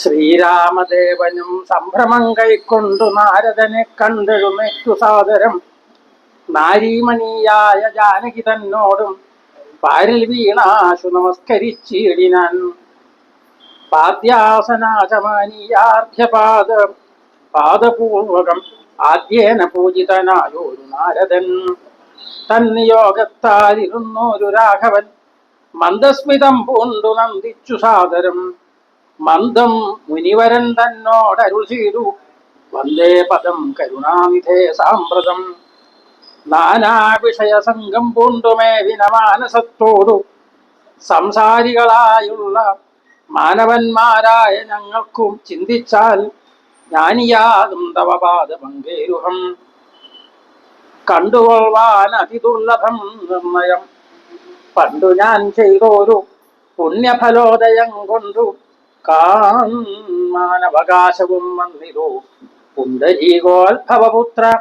ശ്രീരാമദേവനും സംഭ്രമം കൈക്കൊണ്ടു നാരദനെ കണ്ടെഴുമേറ്റു സാദരം. നാരീമണിയായ ജാനകി തന്നോടും പാരിൽ വീണാശു നമസ്കരിച്ചിടിനാൻ. പാദ്യാസനാചമാനീയാർഘ്യപാദ പാദപൂർവകം ആദ്യേന പൂജിതനായൊരു നാരദൻ. തന്നിയോഗത്താലിരുന്നൊരു രാഘവൻ മന്ദസ്മിതം പൂണ്ടു നന്ദിച്ചു സാദരം. മന്ദം മുനിവരൻ തന്നോടരുൾ ചെയ്തു. വന്ദേ പദം കരുണാനിധേ സാമ്പ്രതം. നാനാവിഷയ സംഘം പൂണ്ടുമേ വിനമാനസത്തോടു. സംസാരികളായുള്ള മാനവന്മാരായ ഞങ്ങൾക്കും ചിന്തിച്ചാൽ ജ്ഞാനിയാതും തവപാദ പാദപങ്കേരുഹം കണ്ടുകൊള്ളുവാൻ അതിദുർലഭം നിർണയം. പണ്ടു ഞാൻ ചെയ്തോരു പുണ്യഫലോദയം കൊണ്ടു കാമാനവകാശവും വന്നിരു. പുണ്ടരീകോത്ഭവപുത്ര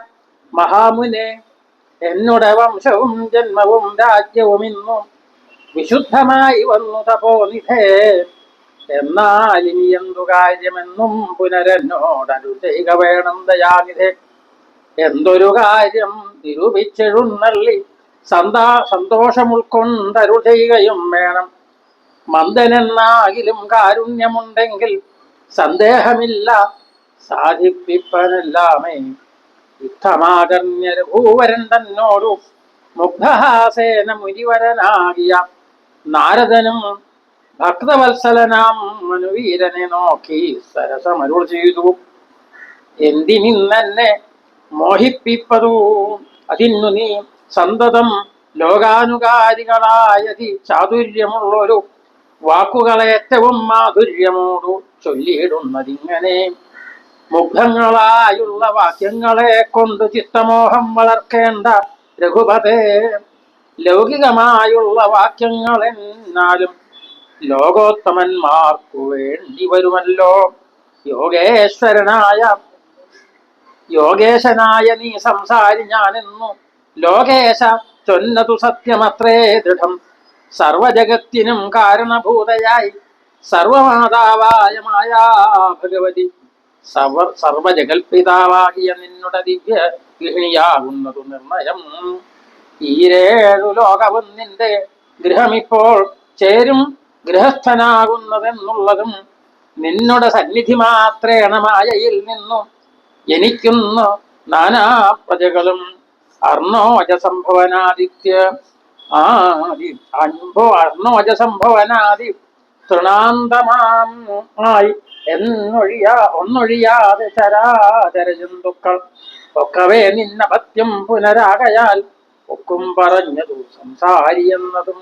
മഹാമുനെ എന്നുടെ വംശവും ജന്മവും രാജ്യവും ഇന്നും. വിശുദ്ധമായി വന്നു തപോനിധേ എന്നാൽ ഇനി എന്തു കാര്യമെന്നും പുനരെന്നോടരു ചെയ്യുക വേണം ദയാനിധേ. എന്തൊരു കാര്യം നിരൂപിച്ചെഴുന്നള്ളി സന്താ സന്തോഷം ഉൾക്കൊണ്ടരുൾ ചെയ്യുകയും വേണം. മന്ദനെന്നാകിലും കാരുണ്യമുണ്ടെങ്കിൽ സന്ദേഹമില്ല. സാധിപ്പിപ്പനെല്ലാമേ. യുദ്ധമാകർണ്യ രഘൂവരൻ തന്നോടു മുഗ്ധഹാസേന മുനിവരനാകിയ നാരദനും ഭക്തവത്സലനാം മനുവീരനെ നോക്കി സരസമരുൾ ചെയ്തു. എന്തിനിന്നെ മോഹിപ്പിപ്പതു? അതിന്നു നീ സന്തതം ലോകാനുകാരികളായതി ചാതുര്യമുള്ളൊരു വാക്കുകളെ ഏറ്റവും മാധുര്യമോടു ചൊല്ലിയിടുന്നതിങ്ങനെ. മുഗ്ധങ്ങളായുള്ള വാക്യങ്ങളെ കൊണ്ട് ചിത്തമോഹം വളർക്കേണ്ട രഘുപതേ ലൗകികമായുള്ള വാക്യങ്ങൾ എന്നാലും ലോകോത്തമന്മാർക്കു വേണ്ടി വരുമല്ലോ. യോഗേശ്വരനായ യോഗേശനായ നീ സംസാരി ഞാനെന്നു. ലോകേശ ചൊന്നതു സത്യമത്രേ ദൃഢം. സർവജഗത്തിനും കാരണഭൂതയായി. സർവമാതാവായ മായാ ഭഗവതി. സർവ സർവജഗൽപിതാവാകിയ നിന്നുടെ ദിവ്യ ഗൃഹിണിയാകുന്നതു നിർണയം. ഈരേഴു ലോകവും നിന്റെ ഗൃഹമിപ്പോൾ ചേരും ഗൃഹസ്ഥനാകുന്നതെന്നുള്ളതും നിന്നുടെ സന്നിധി മാത്രേണ മായയിൽ നിന്നും എനിക്കുന്നു നാനാ പ്രജകളും അർണോജ സംഭവനാദിത്യ ആദി അൻഭോ തൃണാന്തമാം ആയി. എന്നൊഴിയാ ഒന്നൊഴിയാതെ ചരാചര ജന്തുക്കൾ ഒക്കവേ നിന്നപത്യം പുനരാകയാൽ ഒക്കും പറഞ്ഞതു സംസാരി എന്നതും